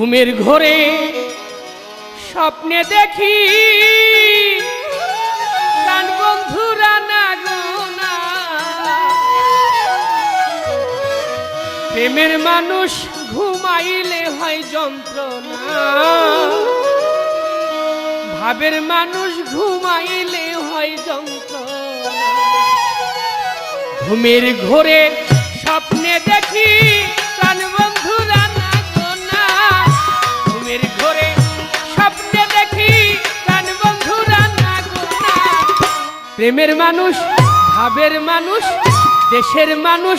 ঘুমের ঘোরে স্বপ্নে দেখি বন্ধুরা না প্রেমের মানুষ ঘুমাইলে হয় যন্ত্রণা। ভাবের মানুষ ঘুমাইলে হয় যন্ত্রণা। ঘুমের ঘোরে স্বপ্নে দেখি প্রেমের মানুষ ভাবের মানুষ দেশের মানুষ।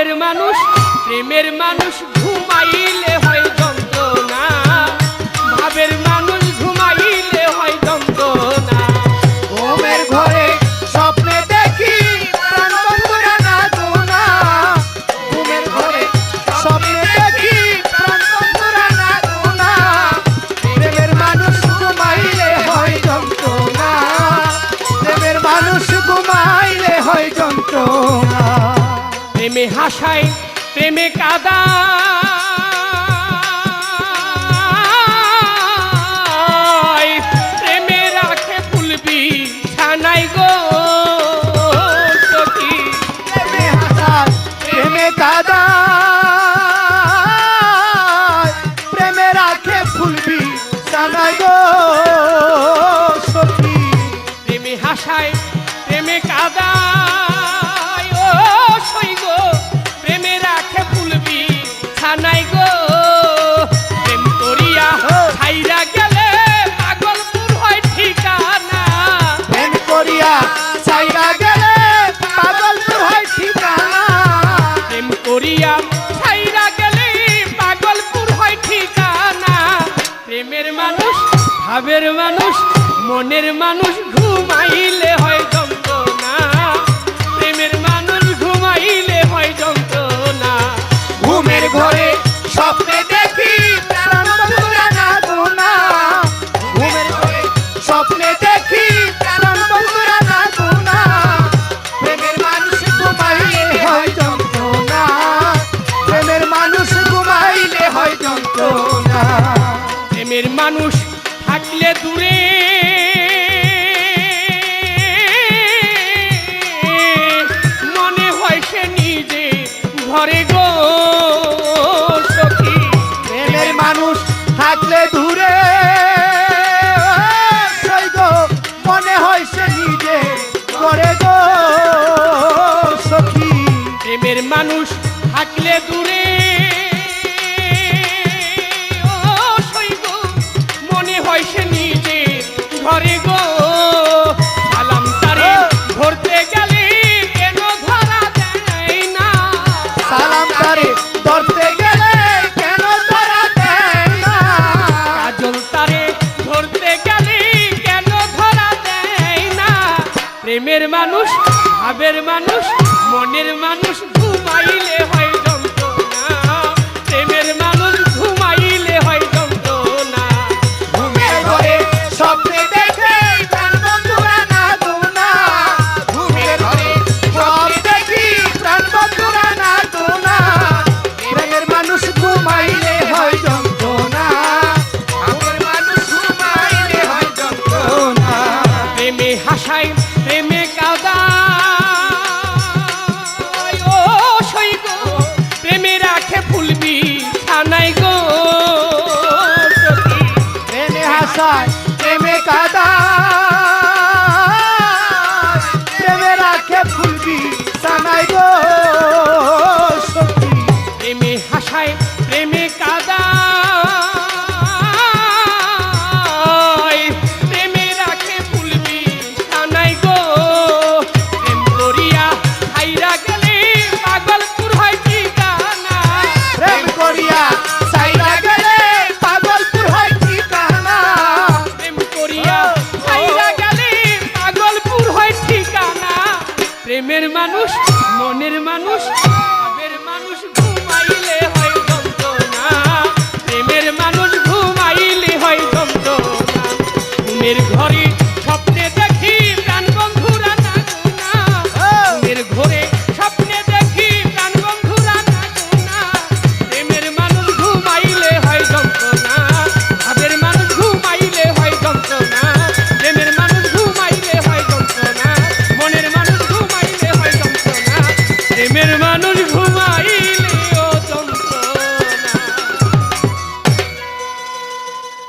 ভাবের মানুষ, প্রেমের মানুষ ঘুমাইলে হয় যন্ত্রণা। ভাবের মানুষ ঘুমাইলে হয় যন্ত্রণা। ঘুমের ঘরে স্বপ্নে দেখি ঘুমের ঘরে স্বপ্নে দেখি প্রেমের মানুষ ঘুমাইলে হয় যন্ত্রণা। প্রেমের মানুষ ঘুমাইলে হয় যন্ত্রণা। প্রেমে হাসায় প্রেমে কাদা। প্রেমে রাখে প্রেমে দাদা ভাবের মানুষ মনের মানুষ ঘুমাইলে হয় দূরে। মনে হয় সে নিজে ঘরে গো সখী। প্রেমের মানুষ থাকলে দূরে। মনে হয় সে নিজে করে গো সখী। প্রেমের মানুষ থাকলে দূরে। প্রেমের মানুষ, ভাবের মানুষ, মনের মানুষ, ঘুমাইলে হয় যন্ত্রণা। প্রেমের মানুষ, ঘুমাইলে হয় যন্ত্রণা। ঘুমের ঘরে কাদায় প্রেমে কাদায় প্রেমে রাখে ফুলবি সানাই গো সত্যি প্রেমে হাসায় প্রেমে কাদায়। প্রেমের মানুষ, মনের মানুষ, ভাবের মানুষ, ঘুমাইলে হয় না প্রেমের মানুষ, ঘুমাইলে হয় যন্ত্রণা। ঘুমের ঘরে